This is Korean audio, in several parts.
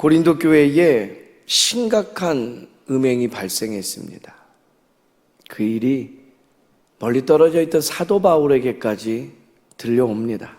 고린도 교회에 심각한 음행이 발생했습니다. 그 일이 멀리 떨어져 있던 사도 바울에게까지 들려옵니다.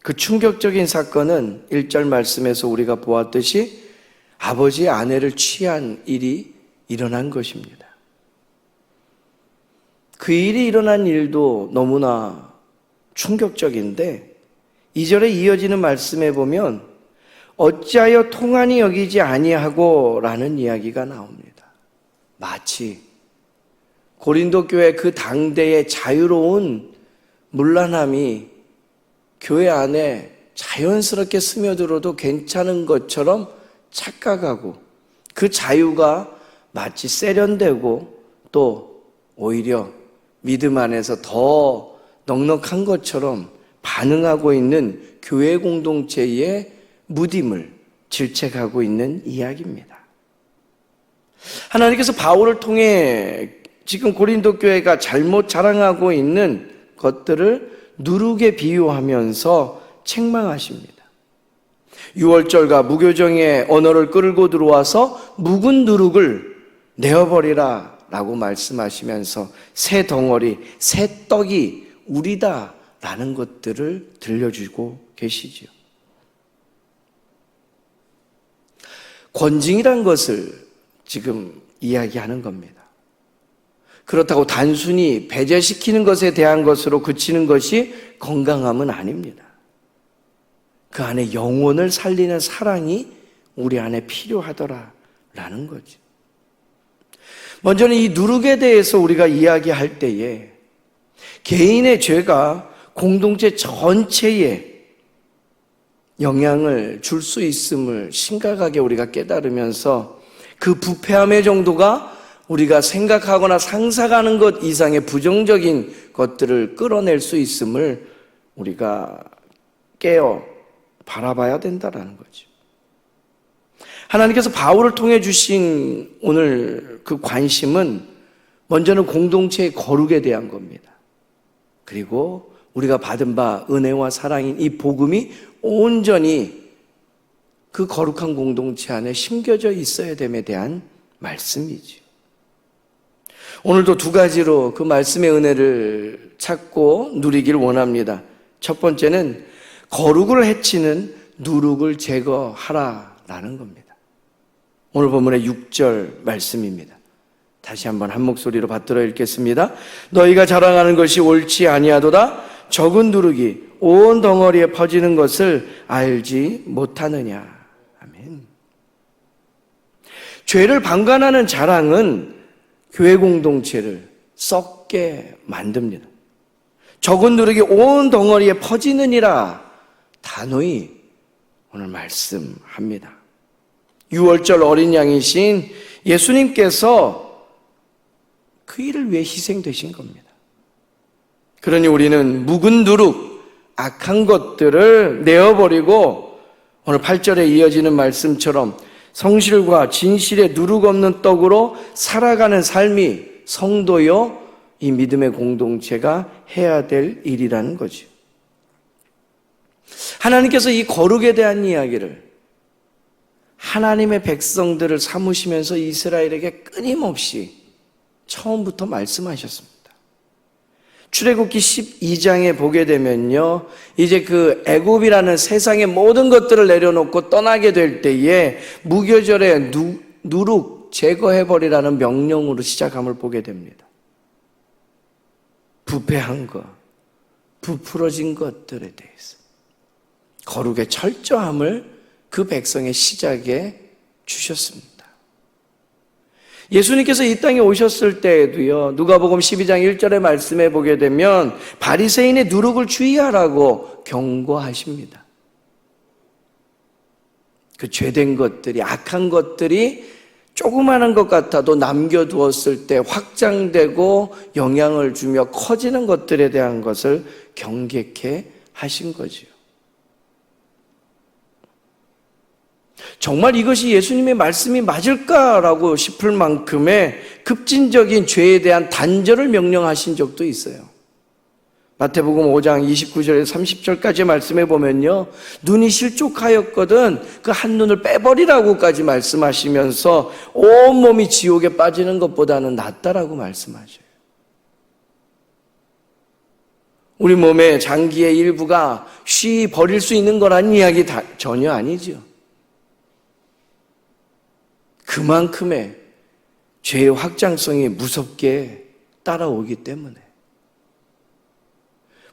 그 충격적인 사건은 1절 말씀에서 우리가 보았듯이 아버지의 아내를 취한 일이 일어난 것입니다. 그 일이 일어난 일도 너무나 충격적인데 2절에 이어지는 말씀에 보면 어찌하여 통한이 여기지 아니하고 라는 이야기가 나옵니다. 마치 고린도 교회 그 당대의 자유로운 문란함이 교회 안에 자연스럽게 스며들어도 괜찮은 것처럼 착각하고 그 자유가 마치 세련되고 또 오히려 믿음 안에서 더 넉넉한 것처럼 반응하고 있는 교회 공동체의 무딤을 질책하고 있는 이야기입니다. 하나님께서 바울을 통해 지금 고린도 교회가 잘못 자랑하고 있는 것들을 누룩에 비유하면서 책망하십니다. 6월절과 무교정의 언어를 끌고 들어와서 묵은 누룩을 내어버리라 라고 말씀하시면서 새 덩어리, 새 떡이 우리다 라는 것들을 들려주고 계시지요. 권징이란 것을 지금 이야기하는 겁니다. 그렇다고 단순히 배제시키는 것에 대한 것으로 그치는 것이 건강함은 아닙니다. 그 안에 영혼을 살리는 사랑이 우리 안에 필요하더라라는 거죠. 먼저는 이 누룩에 대해서 우리가 이야기할 때에 개인의 죄가 공동체 전체에 영향을 줄 수 있음을 심각하게 우리가 깨달으면서 그 부패함의 정도가 우리가 생각하거나 상상하는 것 이상의 부정적인 것들을 끌어낼 수 있음을 우리가 깨어 바라봐야 된다라는 거죠. 하나님께서 바울을 통해 주신 오늘 그 관심은 먼저는 공동체의 거룩에 대한 겁니다. 그리고 우리가 받은 바 은혜와 사랑인 이 복음이 온전히 그 거룩한 공동체 안에 심겨져 있어야 됨에 대한 말씀이죠. 오늘도 두 가지로 그 말씀의 은혜를 찾고 누리길 원합니다. 첫 번째는 거룩을 해치는 누룩을 제거하라라는 겁니다. 오늘 본문의 6절 말씀입니다. 다시 한번 한 목소리로 받들어 읽겠습니다. 너희가 자랑하는 것이 옳지 아니하도다 적은 누룩이 온 덩어리에 퍼지는 것을 알지 못하느냐. 아멘. 죄를 방관하는 자랑은 교회 공동체를 썩게 만듭니다. 적은 누룩이 온 덩어리에 퍼지느니라 단호히 오늘 말씀합니다. 6월절 어린 양이신 예수님께서 그 일을 위해 희생되신 겁니다. 그러니 우리는 묵은 누룩, 악한 것들을 내어버리고 오늘 8절에 이어지는 말씀처럼 성실과 진실의 누룩 없는 떡으로 살아가는 삶이 성도요 이 믿음의 공동체가 해야 될 일이라는 거죠. 하나님께서 이 거룩에 대한 이야기를 하나님의 백성들을 삼으시면서 이스라엘에게 끊임없이 처음부터 말씀하셨습니다. 출애굽기 12장에 보게 되면요. 이제 그 애굽이라는 세상의 모든 것들을 내려놓고 떠나게 될 때에 무교절에 누, 누룩 제거해 버리라는 명령으로 시작함을 보게 됩니다. 부패한 것, 부풀어진 것들에 대해서 거룩의 철저함을 그 백성의 시작에 주셨습니다. 예수님께서 이 땅에 오셨을 때에도요. 누가복음 12장 1절의 말씀에 보게 되면 바리새인의 누룩을 주의하라고 경고하십니다. 그 죄된 것들이 악한 것들이 조그마한 것 같아도 남겨두었을 때 확장되고 영향을 주며 커지는 것들에 대한 것을 경계케 하신 거지요. 정말 이것이 예수님의 말씀이 맞을까라고 싶을 만큼의 급진적인 죄에 대한 단절을 명령하신 적도 있어요. 마태복음 5장 29절에서 30절까지 말씀해 보면요. 눈이 실족하였거든 그 한 눈을 빼버리라고까지 말씀하시면서 온몸이 지옥에 빠지는 것보다는 낫다라고 말씀하셔요. 우리 몸의 장기의 일부가 쉬 버릴 수 있는 거라는 이야기 다, 전혀 아니죠. 그만큼의 죄의 확장성이 무섭게 따라오기 때문에.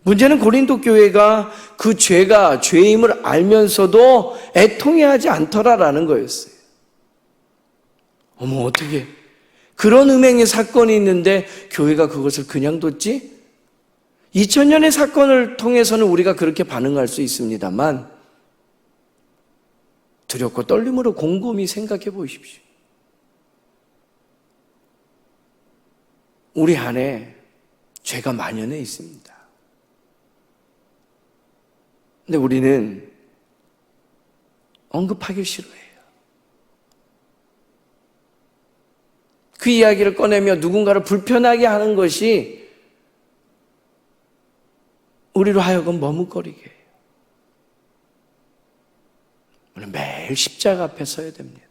문제는 고린도 교회가 그 죄가 죄임을 알면서도 애통해하지 않더라라는 거였어요. 어머, 어떻게. 그런 음행의 사건이 있는데 교회가 그것을 그냥 뒀지? 2000년의 사건을 통해서는 우리가 그렇게 반응할 수 있습니다만, 두렵고 떨림으로 곰곰이 생각해 보십시오. 우리 안에 죄가 만연해 있습니다. 근데 우리는 언급하기 싫어해요. 그 이야기를 꺼내며 누군가를 불편하게 하는 것이 우리로 하여금 머뭇거리게 해요. 우리는 매일 십자가 앞에 서야 됩니다.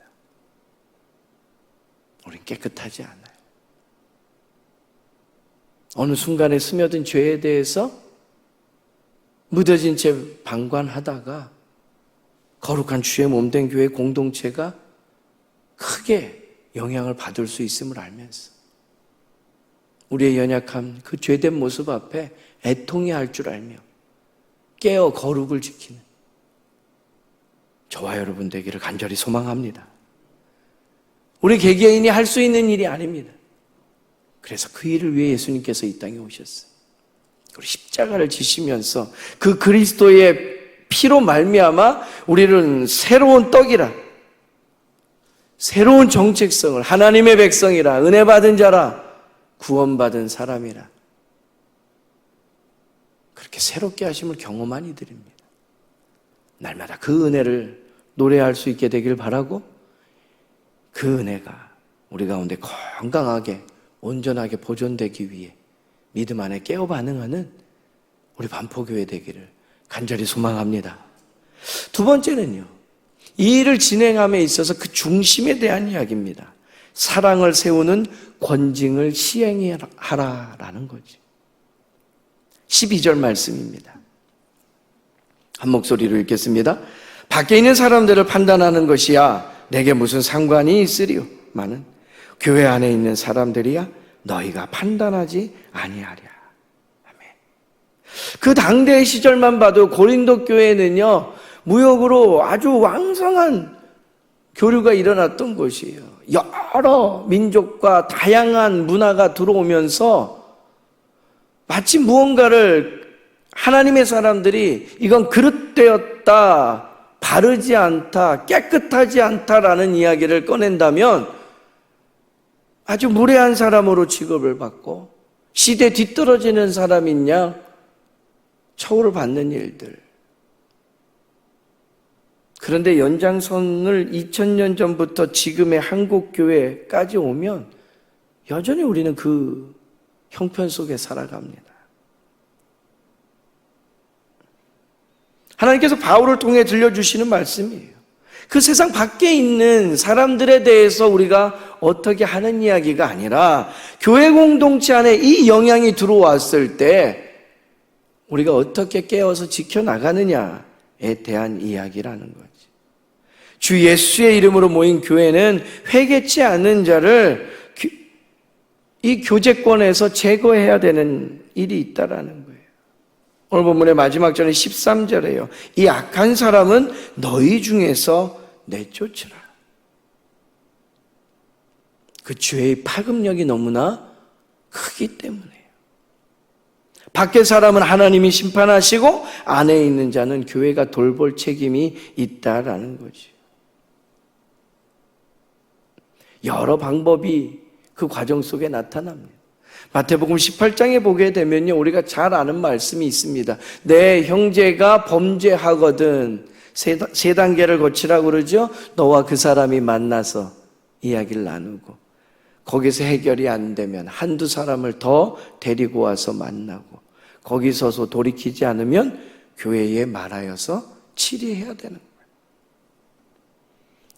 우린 깨끗하지 않아요. 어느 순간에 스며든 죄에 대해서 묻어진 채 방관하다가 거룩한 주의 몸된 교회 공동체가 크게 영향을 받을 수 있음을 알면서 우리의 연약함, 그 죄된 모습 앞에 애통해 할줄 알며 깨어 거룩을 지키는 저와 여러분 되기를 간절히 소망합니다. 우리 개개인이 할 수 있는 일이 아닙니다. 그래서 그 일을 위해 예수님께서 이 땅에 오셨어요. 우리 십자가를 지시면서 그 그리스도의 피로 말미암아 우리는 새로운 떡이라 새로운 정체성을 하나님의 백성이라 은혜 받은 자라 구원받은 사람이라 그렇게 새롭게 하심을 경험한 이들입니다. 날마다 그 은혜를 노래할 수 있게 되길 바라고 그 은혜가 우리 가운데 건강하게 온전하게 보존되기 위해 믿음 안에 깨어 반응하는 우리 반포교회 되기를 간절히 소망합니다. 두 번째는요. 이 일을 진행함에 있어서 그 중심에 대한 이야기입니다. 사랑을 세우는 권징을 시행하라라는 거지. 12절 말씀입니다. 한 목소리로 읽겠습니다. 밖에 있는 사람들을 판단하는 것이야 내게 무슨 상관이 있으리요? 많은 교회 안에 있는 사람들이야 너희가 판단하지 아니하랴. 아멘. 그 당대의 시절만 봐도 고린도 교회는요 무역으로 아주 왕성한 교류가 일어났던 곳이에요. 여러 민족과 다양한 문화가 들어오면서 마치 무언가를 하나님의 사람들이 이건 그릇되었다, 바르지 않다, 깨끗하지 않다라는 이야기를 꺼낸다면 아주 무례한 사람으로 취급을 받고 시대 뒤떨어지는 사람인 양 처우를 받는 일들. 그런데 연장선을 2000년 전부터 지금의 한국교회까지 오면 여전히 우리는 그 형편 속에 살아갑니다. 하나님께서 바울을 통해 들려주시는 말씀이에요. 그 세상 밖에 있는 사람들에 대해서 우리가 어떻게 하는 이야기가 아니라 교회 공동체 안에 이 영향이 들어왔을 때 우리가 어떻게 깨어서 지켜나가느냐에 대한 이야기라는 거지. 주 예수의 이름으로 모인 교회는 회개치 않는 자를 이 교제권에서 제거해야 되는 일이 있다라는 거예요. 오늘 본문의 마지막 절은 13절에요. 이 악한 사람은 너희 중에서 내쫓으라. 그 죄의 파급력이 너무나 크기 때문에요. 밖의 사람은 하나님이 심판하시고 안에 있는 자는 교회가 돌볼 책임이 있다라는 거지. 여러 방법이 그 과정 속에 나타납니다. 마태복음 18장에 보게 되면요, 우리가 잘 아는 말씀이 있습니다. 내 형제가 범죄하거든 세, 세 단계를 거치라고 그러죠. 너와 그 사람이 만나서 이야기를 나누고 거기서 해결이 안 되면 한두 사람을 더 데리고 와서 만나고 거기 서서 돌이키지 않으면 교회에 말하여서 치리해야 되는 거예요.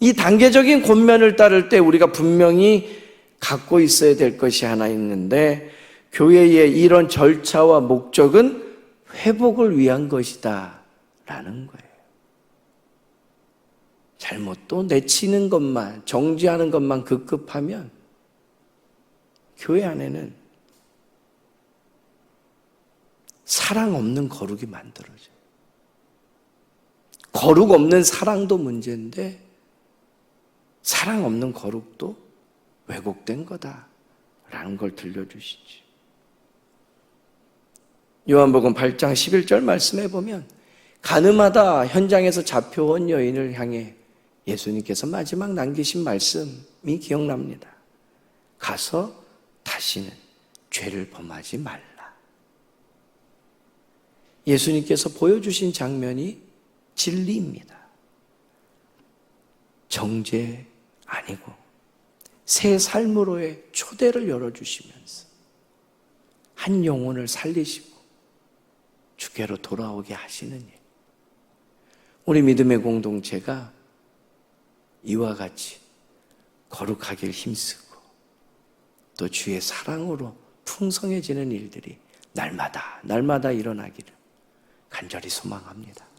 이 단계적인 권면을 따를 때 우리가 분명히 갖고 있어야 될 것이 하나 있는데 교회의 이런 절차와 목적은 회복을 위한 것이다 라는 거예요. 잘못도 내치는 것만, 정지하는 것만 급급하면 교회 안에는 사랑 없는 거룩이 만들어져요. 거룩 없는 사랑도 문제인데 사랑 없는 거룩도 왜곡된 거다라는 걸 들려주시지. 요한복음 8장 11절 말씀해 보면 가늠하다 현장에서 잡혀온 여인을 향해 예수님께서 마지막 남기신 말씀이 기억납니다. 가서 다시는 죄를 범하지 말라. 예수님께서 보여주신 장면이 진리입니다. 정죄 아니고 새 삶으로의 초대를 열어주시면서 한 영혼을 살리시고 주께로 돌아오게 하시는 일. 우리 믿음의 공동체가 이와 같이 거룩하길 힘쓰고 또 주의 사랑으로 풍성해지는 일들이 날마다 날마다 일어나기를 간절히 소망합니다.